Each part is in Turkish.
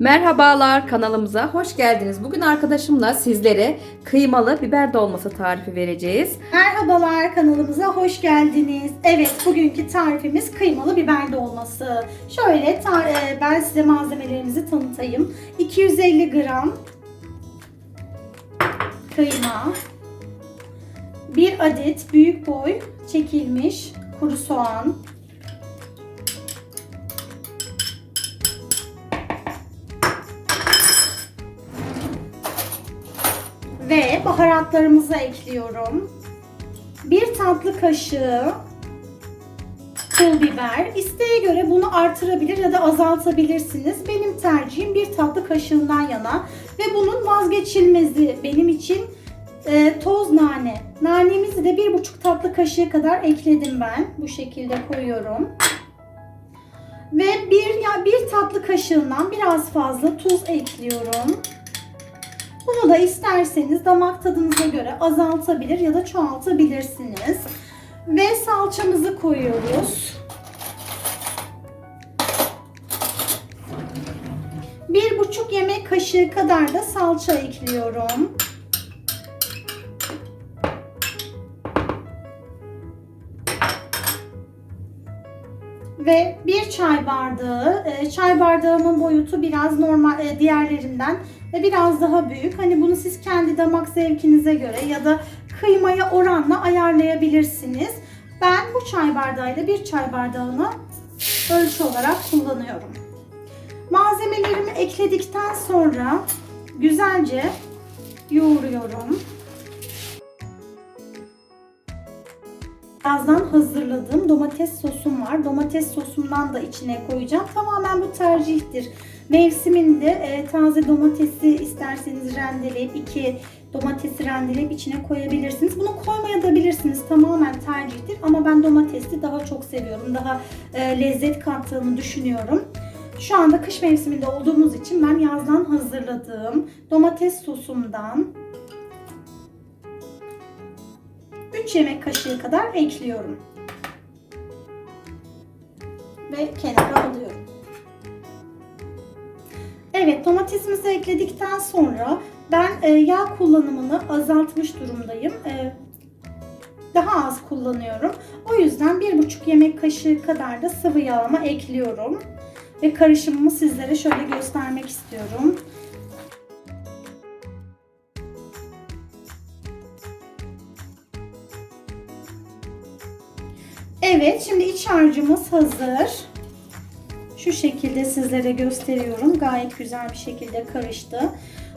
Merhabalar kanalımıza hoş geldiniz. Bugün arkadaşımla sizlere kıymalı biber dolması tarifi vereceğiz. Merhabalar kanalımıza hoş geldiniz. Evet bugünkü tarifimiz kıymalı biber dolması. Şöyle e, ben size malzemelerimizi tanıtayım. 250 gram kıyma, 1 adet büyük boy çekilmiş kuru soğan, baharatlarımızı ekliyorum. Bir tatlı kaşığı pul biber. İsteğe göre bunu artırabilir ya da azaltabilirsiniz. Benim tercihim bir tatlı kaşığından yana ve bunun vazgeçilmezi benim için e, toz nane. Nanemizi de bir buçuk tatlı kaşığı kadar ekledim ben. Bu şekilde koyuyorum. Ve bir ya bir tatlı kaşığından biraz fazla tuz ekliyorum. Bunu da isterseniz damak tadınıza göre azaltabilir ya da çoğaltabilirsiniz. Ve salçamızı koyuyoruz. Bir buçuk yemek kaşığı kadar da salça ekliyorum. Ve bir çay bardağı, e, çay bardağımın boyutu biraz normal e, diğerlerinden ve biraz daha büyük. Hani bunu siz kendi damak zevkinize göre ya da kıymaya oranla ayarlayabilirsiniz. Ben bu çay bardağıyla bir çay bardağını ölçü olarak kullanıyorum. Malzemelerimi ekledikten sonra güzelce yoğuruyorum. Birazdan hazırladığım domates sosum var. Domates sosumdan da içine koyacağım. Tamamen bu tercihtir. Mevsiminde e, taze domatesi isterseniz rendeleyip iki domatesi rendeleyip içine koyabilirsiniz. Bunu koymaya da bilirsiniz. Tamamen tercihtir. Ama ben domatesi daha çok seviyorum. Daha e, lezzet kattığını düşünüyorum. Şu anda kış mevsiminde olduğumuz için ben yazdan hazırladığım domates sosumdan 3 yemek kaşığı kadar ekliyorum. Ve kenara alıyorum. Evet domatesimizi ekledikten sonra ben e, yağ kullanımını azaltmış durumdayım. E, daha az kullanıyorum. O yüzden 1,5 yemek kaşığı kadar da sıvı yağımı ekliyorum. Ve karışımımı sizlere şöyle göstermek istiyorum. Evet, şimdi iç harcımız hazır. Şu şekilde sizlere gösteriyorum. Gayet güzel bir şekilde karıştı.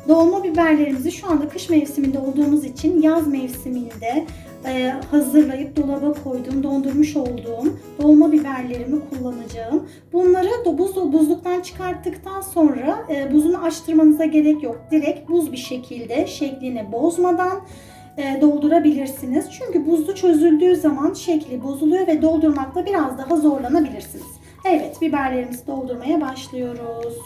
Dolma biberlerimizi şu anda kış mevsiminde olduğumuz için yaz mevsiminde e, hazırlayıp dolaba koyduğum, dondurmuş olduğum dolma biberlerimi kullanacağım. Bunları da buz, buzluktan çıkarttıktan sonra e, buzunu açtırmanıza gerek yok. Direkt buz bir şekilde şeklini bozmadan doldurabilirsiniz. Çünkü buzlu çözüldüğü zaman şekli bozuluyor ve doldurmakta biraz daha zorlanabilirsiniz. Evet, biberlerimizi doldurmaya başlıyoruz.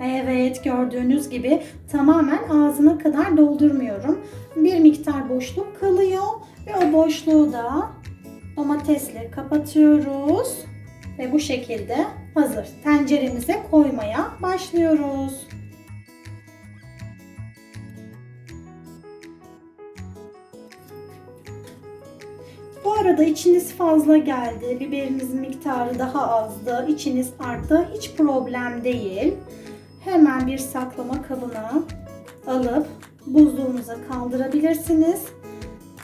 Evet gördüğünüz gibi tamamen ağzına kadar doldurmuyorum. Bir miktar boşluk kalıyor ve o boşluğu da domatesle kapatıyoruz. Ve bu şekilde hazır. Tenceremize koymaya başlıyoruz. Bu arada içiniz fazla geldi. Biberinizin miktarı daha azdı. İçiniz arttı. Hiç problem değil. Hemen bir saklama kabına alıp buzluğunuza kaldırabilirsiniz.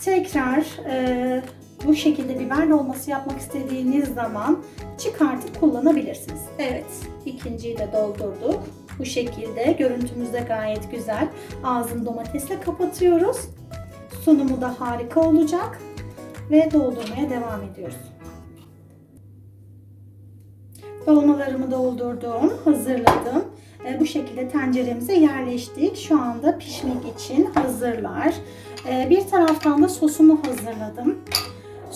Tekrar e, bu şekilde biber dolması yapmak istediğiniz zaman çıkartıp kullanabilirsiniz. Evet, ikinciyi de doldurduk. Bu şekilde görüntümüz de gayet güzel. Ağzını domatesle kapatıyoruz. Sunumu da harika olacak ve doldurmaya devam ediyoruz. Dolmalarımı doldurdum, hazırladım. E, bu şekilde tenceremize yerleştik. Şu anda pişmek için hazırlar. E, bir taraftan da sosumu hazırladım.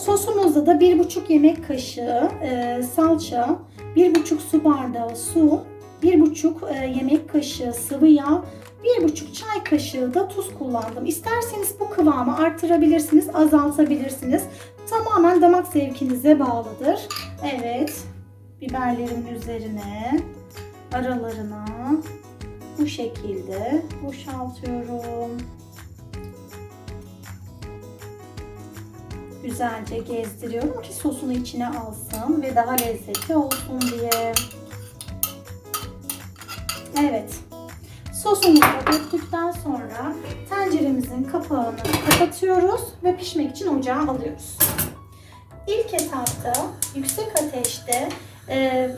Sosumuzda da 1,5 yemek kaşığı e, salça, 1,5 su bardağı su, 1,5 e, yemek kaşığı sıvı yağ, 1,5 çay kaşığı da tuz kullandım. İsterseniz bu kıvamı artırabilirsiniz, azaltabilirsiniz. Tamamen damak zevkinize bağlıdır. Evet, biberlerimin üzerine, aralarına bu şekilde boşaltıyorum. Güzelce gezdiriyorum ki sosunu içine alsın ve daha lezzetli olsun diye. Evet. Sosumuzu döktükten sonra tenceremizin kapağını kapatıyoruz ve pişmek için ocağa alıyoruz. İlk etapta yüksek ateşte e,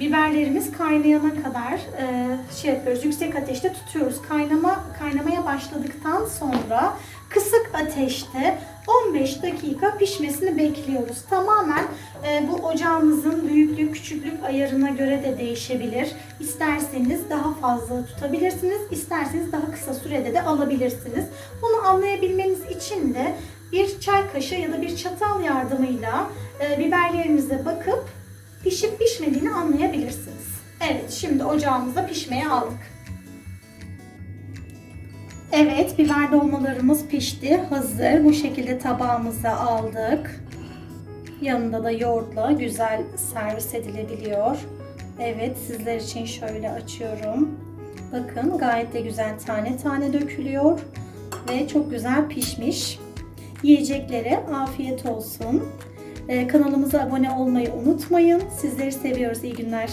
biberlerimiz kaynayana kadar e, şey yapıyoruz. Yüksek ateşte tutuyoruz. Kaynama kaynamaya başladıktan sonra kısık ateşte 15 dakika pişmesini bekliyoruz. Tamamen e, bu ocağımızın büyüklük küçüklük ayarına göre de değişebilir. İsterseniz daha fazla tutabilirsiniz, isterseniz daha kısa sürede de alabilirsiniz. Bunu anlayabilmeniz için de bir çay kaşığı ya da bir çatal yardımıyla e, biberlerinize bakıp pişip pişmediğini anlayabilirsiniz. Evet, şimdi ocağımızda pişmeye aldık. Evet, biber dolmalarımız pişti. Hazır. Bu şekilde tabağımıza aldık. Yanında da yoğurtla güzel servis edilebiliyor. Evet, sizler için şöyle açıyorum. Bakın gayet de güzel tane tane dökülüyor ve çok güzel pişmiş. Yiyeceklere afiyet olsun. Ee, kanalımıza abone olmayı unutmayın. Sizleri seviyoruz. İyi günler.